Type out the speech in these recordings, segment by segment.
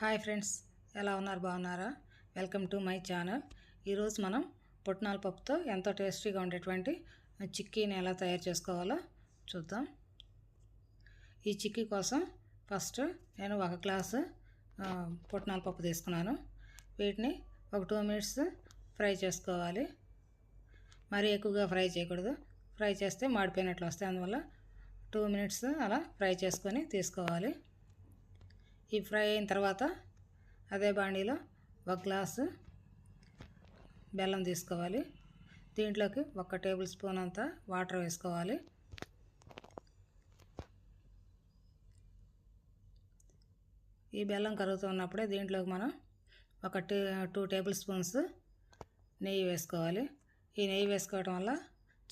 Hi friends ఎలా ఉన్నారు? బాగున్నారా? Welcome to my channel. ఈరోజు మనం పుట్నాల పప్పుతో ఎంతో టేస్టీగా ఉండేటువంటి చిక్కీని ఎలా తయారు చేసుకోవాలో చూద్దాం. ఈ చిక్కీ కోసం ఫస్ట్ నేను ఒక గ్లాసు పుట్నాల పప్పు తీసుకున్నాను. వీటిని ఒక టూ మినిట్స్ ఫ్రై చేసుకోవాలి. మరీ ఎక్కువగా ఫ్రై చేయకూడదు. ఫ్రై చేస్తే మాడిపోయినట్లు వస్తాయి. అందువల్ల టూ మినిట్స్ అలా ఫ్రై చేసుకొని తీసుకోవాలి. ఈ ఫ్రై అయిన తర్వాత అదే బాండీలో ఒక గ్లాసు బెల్లం తీసుకోవాలి. దీంట్లోకి ఒక టేబుల్ స్పూన్ అంతా వాటర్ వేసుకోవాలి. ఈ బెల్లం కరుగుతున్నప్పుడే దీంట్లోకి మనం ఒక టూ టేబుల్ స్పూన్స్ నెయ్యి వేసుకోవాలి. ఈ నెయ్యి వేసుకోవడం వల్ల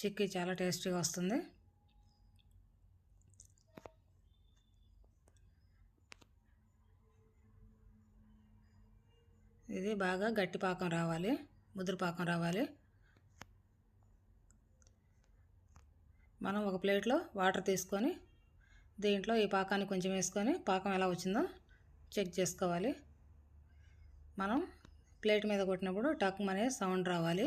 చిక్కీ చాలా టేస్టీగా వస్తుంది. ఇది బాగా గట్టి పాకం రావాలి ముదురు పాకం రావాలి. మనం ఒక ప్లేట్లో వాటర్ తీసుకొని దీంట్లో ఈ పాకాన్ని కొంచెం వేసుకొని పాకం ఎలా వచ్చిందో చెక్ చేసుకోవాలి. మనం ప్లేట్ మీద కొట్టినప్పుడు టక్ అనే సౌండ్ రావాలి.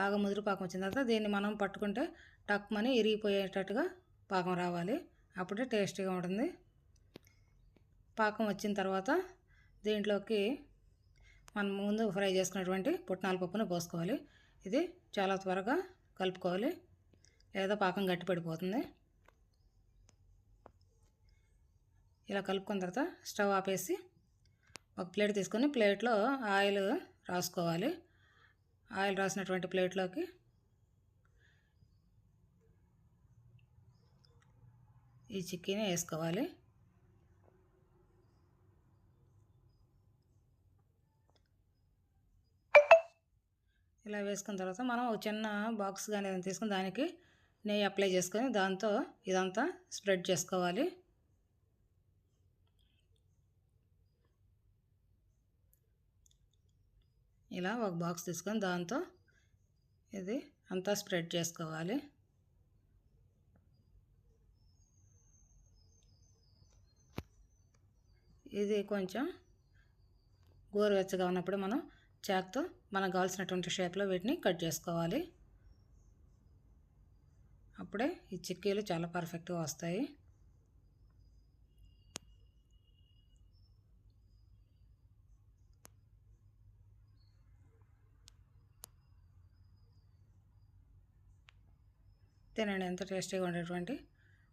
బాగా ముదురు పాకం వచ్చిన తర్వాత దీన్ని మనం పట్టుకుంటే టక్ అని ఇరిగిపోయేటట్టుగా పాకం రావాలి. అప్పుడే టేస్టీగా ఉంటుంది. పాకం వచ్చిన తర్వాత దీంట్లోకి మనం ముందు ఫ్రై చేసుకున్నటువంటి పుట్నాల పప్పును పోసుకోవాలి. ఇది చాలా త్వరగా కలుపుకోవాలి. లేదా పాకం గట్టిపడిపోతుంది ఇలా కలుపుకున్న తర్వాత స్టవ్ ఆపేసి ఒక ప్లేట్ తీసుకొని ప్లేట్లో ఆయిల్ రాసుకోవాలి. ఆయిల్ రాసినటువంటి ప్లేట్లోకి ఈ చిక్కీని వేసుకోవాలి. ఇలా వేసుకున్న తర్వాత మనం ఒక చిన్న బాక్స్ కానీ ఏదైనా తీసుకుని దానికి నెయ్యి అప్లై చేసుకొని దాంతో ఇదంతా స్ప్రెడ్ చేసుకోవాలి. ఇలా ఒక బాక్స్ తీసుకొని దాంతో ఇది అంతా స్ప్రెడ్ చేసుకోవాలి. ఇది కొంచెం గోరువెచ్చగా ఉన్నప్పుడు మనం చాక్తో మనకు కావాల్సినటువంటి షేప్లో వీటిని కట్ చేసుకోవాలి. అప్పుడే ఈ చిక్కీలు చాలా పర్ఫెక్ట్గా వస్తాయి. తినండి ఎంత టేస్టీగా ఉండేటువంటి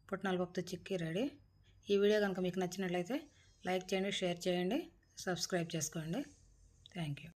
పుట్నాలపప్పుతో చిక్కీ రెడీ. ఈ వీడియో కనుక మీకు నచ్చినట్లయితే లైక్ చేయండి షేర్ చేయండి సబ్స్క్రైబ్ చేసుకోండి. Thank you.